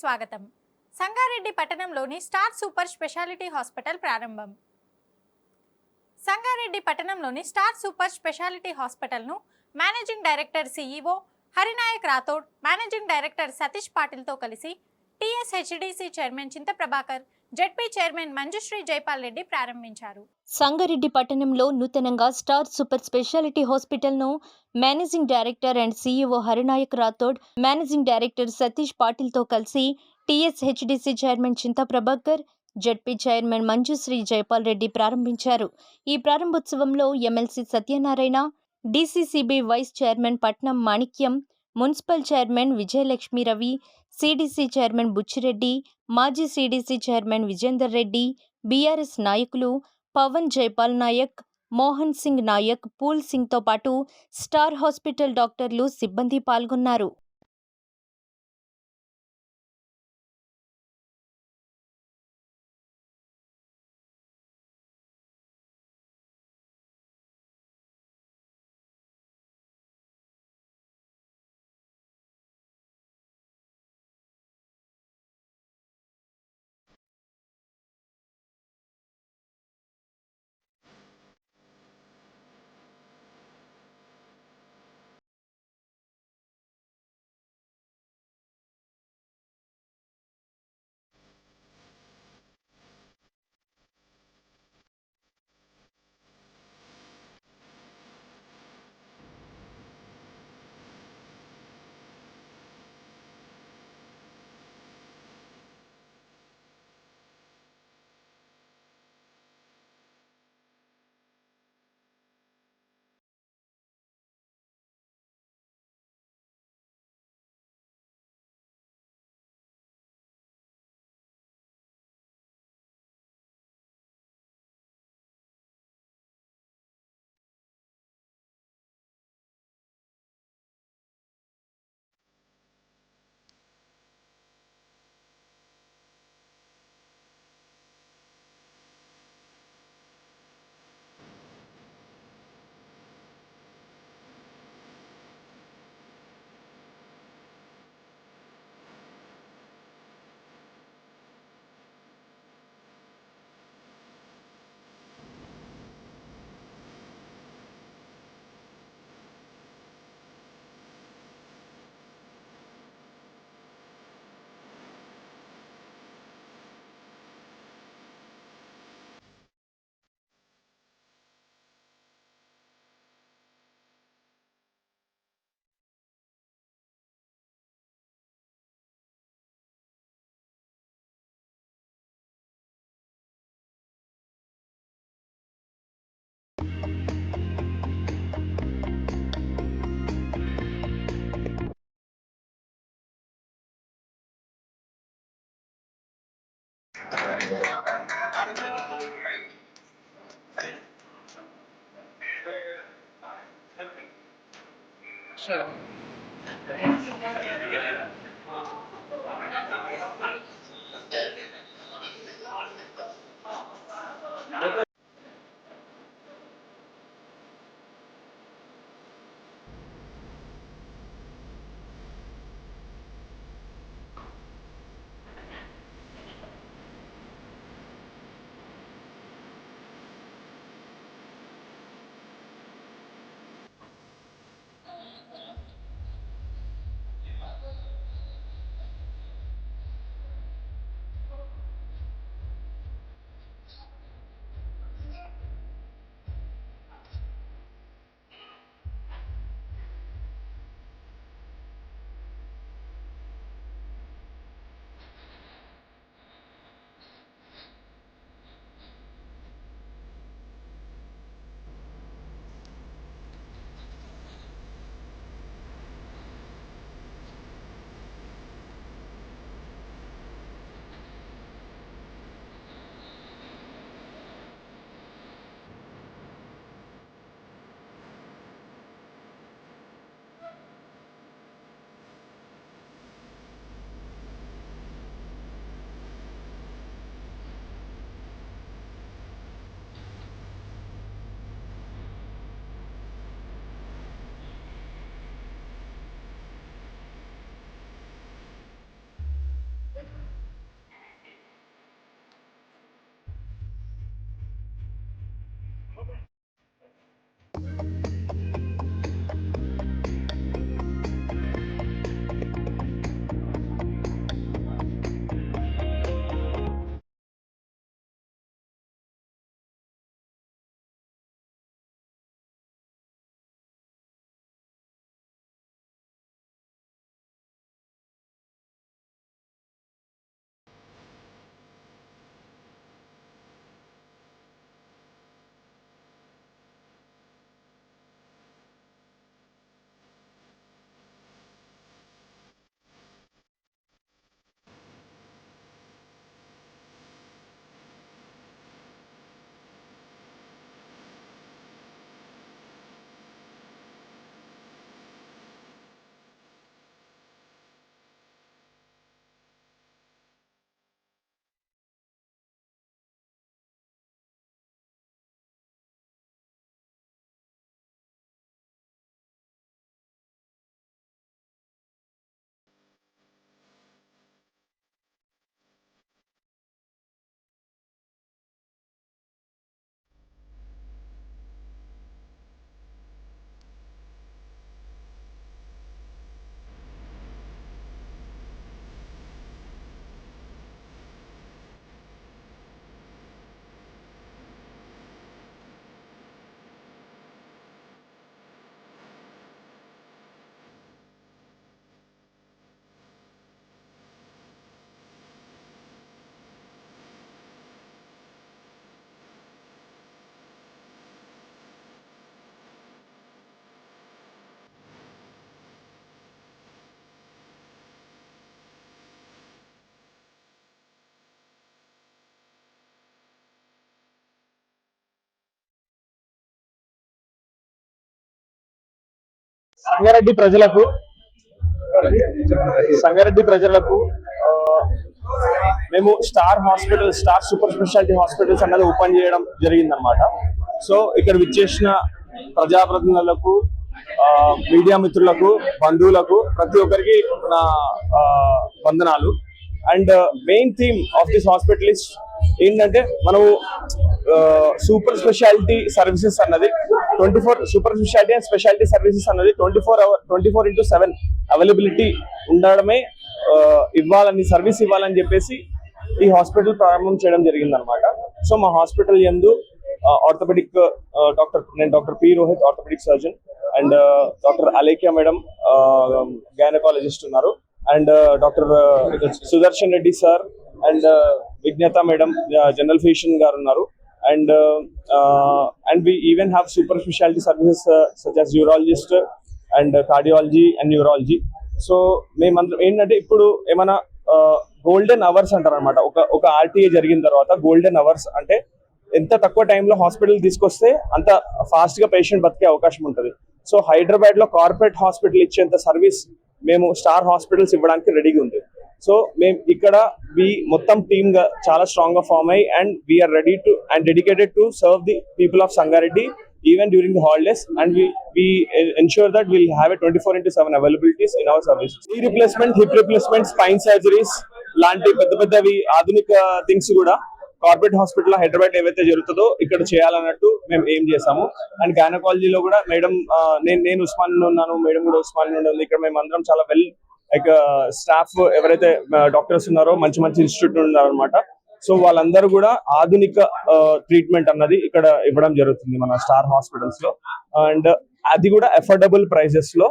స్వాగతం. సంగారెడ్డి పట్టణంలోని star super speciality hospital ప్రారంభం. సంగారెడ్డి పట్టణంలోని star super speciality హాస్పిటల్ను managing director CEO Harinayak Rathod managing director Satish పాటిల్తో కలిసి TSHDC chairman Chinta Prabhakar ZP chairman Manjushree Jaipal Reddy ప్రారంభించారు. సంగారెడ్డి పట్టణంలో నూతనంగా star super speciality హాస్పిటల్ను managing director and CEO Harinayak Rathod managing director Satish పాటిల్తో కలిసి TSHDC chairman Chinta Prabhakar ZP chairman Manjushree Jaipal Reddy ప్రారంభించారు. ఈ ప్రారంభోత్సవంలో MLC Satyanarayana DCCB vice chairman Patnam Manikyam municipal chairman Vijayalakshmi Ravi CDC chairman Buchireddy మాజీ CDC chairman Vijender Reddy BRS నాయకులు పవన్ జైపాల్ నాయక్ మోహన్ సింగ్ నాయక్ పూల్ సింగ్తో పాటు star hospital డాక్టర్లు సిబ్బంది పాల్గొన్నారు. So. సంగారెడ్డి ప్రజలకు సంగారెడ్డి ప్రజలకు మేము star hospital star super speciality hospitals అన్నది ఓపెన్ చేయడం జరిగిందనమాట సో ఇక్కడ విచ్చేసిన ప్రజాప్రతినిధులకు మీడియా మిత్రులకు బంధువులకు ప్రతి ఒక్కరికి నా వందనాలు. And main theme of this hospital ఏంటంటే మనము సూపర్ స్పెషాలిటీ సర్వీసెస్ అన్నది twenty four super speciality and speciality services అనేది twenty four hour twenty four into seven availability ఉండడమే ఆ, ఇవ్వాలని సర్వీస్ ఇవ్వాలని చెప్పేసి ఈ హాస్పిటల్ ప్రారంభం చేయడం జరిగింది అనమాట సో మా హాస్పిటల్ ఎందు ఆర్థోపెడిక్ డాక్టర్ నేను doctor P Rohit orthopaedic surgeon and doctor Alekhya madam gynaecologist ఉన్నారు. And doctor Sudarshan Reddy sir and Vignatha madam general physician గారు ఉన్నారు. And and we even have super speciality services such as urologist and cardiology and neurology so మేమందరం ఏంటంటే ఇప్పుడు ఏమైనా golden hours అంటారు అనమాట ఒక ఒక ఆర్టీఏ జరిగిన తర్వాత గోల్డెన్ అవర్స్ అంటే ఎంత తక్కువ టైంలో హాస్పిటల్ తీసుకొస్తే అంత ఫాస్ట్గా పేషెంట్ బతికే అవకాశం ఉంటుంది. సో హైదరాబాద్లో కార్పొరేట్ హాస్పిటల్ ఇచ్చేంత సర్వీస్ మేము స్టార్ హాస్పిటల్స్ ఇవ్వడానికి రెడీగా ఉంది. సో మేము ఇక్కడ వి మొత్తం టీమ్గా చాలా స్ట్రాంగ్గా ఫామ్ అయ్యి and we are ready to and dedicated to serve the people of Sangareddy even during the holidays and we we ensure that will have a twenty four into seven availabilities in our service ఈ replacement hip replacement spine surgeries లాంటి పెద్ద పెద్దవి ఆధునిక things కూడా corporate hospital Hyderabad ఏవైతే జరుగుతుందో ఇక్కడ చేయాలన్నట్టు మేము ఏం చేసాము అండ్ గైనకాలజీలో కూడా మేడం నేను నేను ఉస్మాన్ ఉన్నాను మేడం కూడా ఉస్మాన్ ఉంది ఇక్కడ మేము అందరం చాలా వెల్ లైక్ స్టాఫ్ uh, ఎవరైతే uh, డాక్టర్స్ ఉన్నారో మంచి మంచి ఇన్స్టిట్యూట్ ఉన్నారు అనమాట సో వాళ్ళందరూ కూడా ఆధునిక uh, ట్రీట్మెంట్ అన్నది ఇక్కడ ఇవ్వడం జరుగుతుంది మన స్టార్ హాస్పిటల్స్లో. అండ్ అది కూడా అఫోర్డబుల్ ప్రైసెస్లో.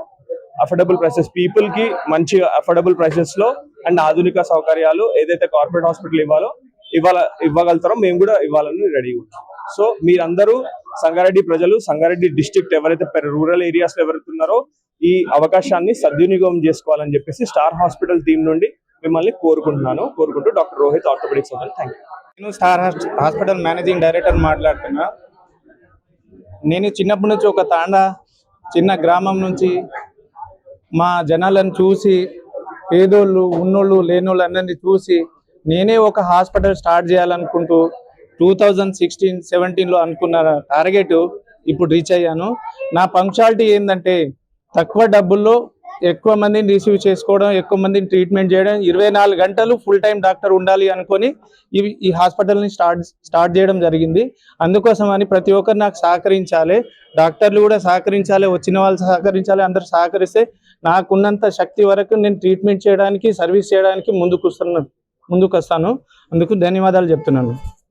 అఫోర్డబుల్ ప్రైసెస్ పీపుల్కి మంచి అఫోర్డబుల్ ప్రైసెస్లో అండ్ ఆధునిక సౌకర్యాలు ఏదైతే కార్పొరేట్ హాస్పిటల్ ఇవ్వాలో ఇవ్వాల ఇవ్వగలుగుతారో మేము కూడా ఇవ్వాలని రెడీ ఉంటాం సో మీరందరూ సంగారెడ్డి ప్రజలు సంగారెడ్డి డిస్ట్రిక్ట్ ఎవరైతే రూరల్ ఏరియాస్లో ఎవరైతే ఉన్నారో ఈ అవకాశాన్ని సద్వినియోగం చేసుకోవాలని చెప్పేసి స్టార్ హాస్పిటల్ టీం నుండి మిమ్మల్ని కోరుకుంటున్నాను. కోరుకుంటూ doctor Rohit orthopaedics thank you. నేను స్టార్ హాస్పిటల్ మేనేజింగ్ డైరెక్టర్ మాట్లాడుతున్నా. నేను చిన్నప్పటి నుంచి ఒక తాండా చిన్న గ్రామం నుంచి మా జనాలను చూసి పేదోళ్ళు ఉన్నోళ్ళు లేనోళ్ళు అందరినీ చూసి నేనే ఒక హాస్పిటల్ స్టార్ట్ చేయాలనుకుంటూ టూ థౌజండ్ సిక్స్టీన్ సెవెంటీన్లో అనుకున్న టార్గెట్ ఇప్పుడు రీచ్ అయ్యాను. నా పంక్చువాలిటీ ఏంటంటే తక్కువ డబ్బుల్లో ఎక్కువ మందిని రిసీవ్ చేసుకోవడం ఎక్కువ మందిని ట్రీట్మెంట్ చేయడం ఇరవై నాలుగు గంటలు ఫుల్ టైం డాక్టర్ ఉండాలి అనుకొని ఇవి ఈ హాస్పిటల్ని స్టార్ట్ స్టార్ట్ చేయడం జరిగింది. అందుకోసం అని ప్రతి ఒక్కరు నాకు సహకరించాలి. డాక్టర్లు కూడా సహకరించాలి వచ్చిన వాళ్ళు సహకరించాలి అందరు సహకరిస్తే నాకున్నంత శక్తి వరకు నేను ట్రీట్మెంట్ చేయడానికి సర్వీస్ చేయడానికి ముందుకు వస్తున్నాను ముందుకు వస్తాను అందుకు ధన్యవాదాలు చెప్తున్నాను.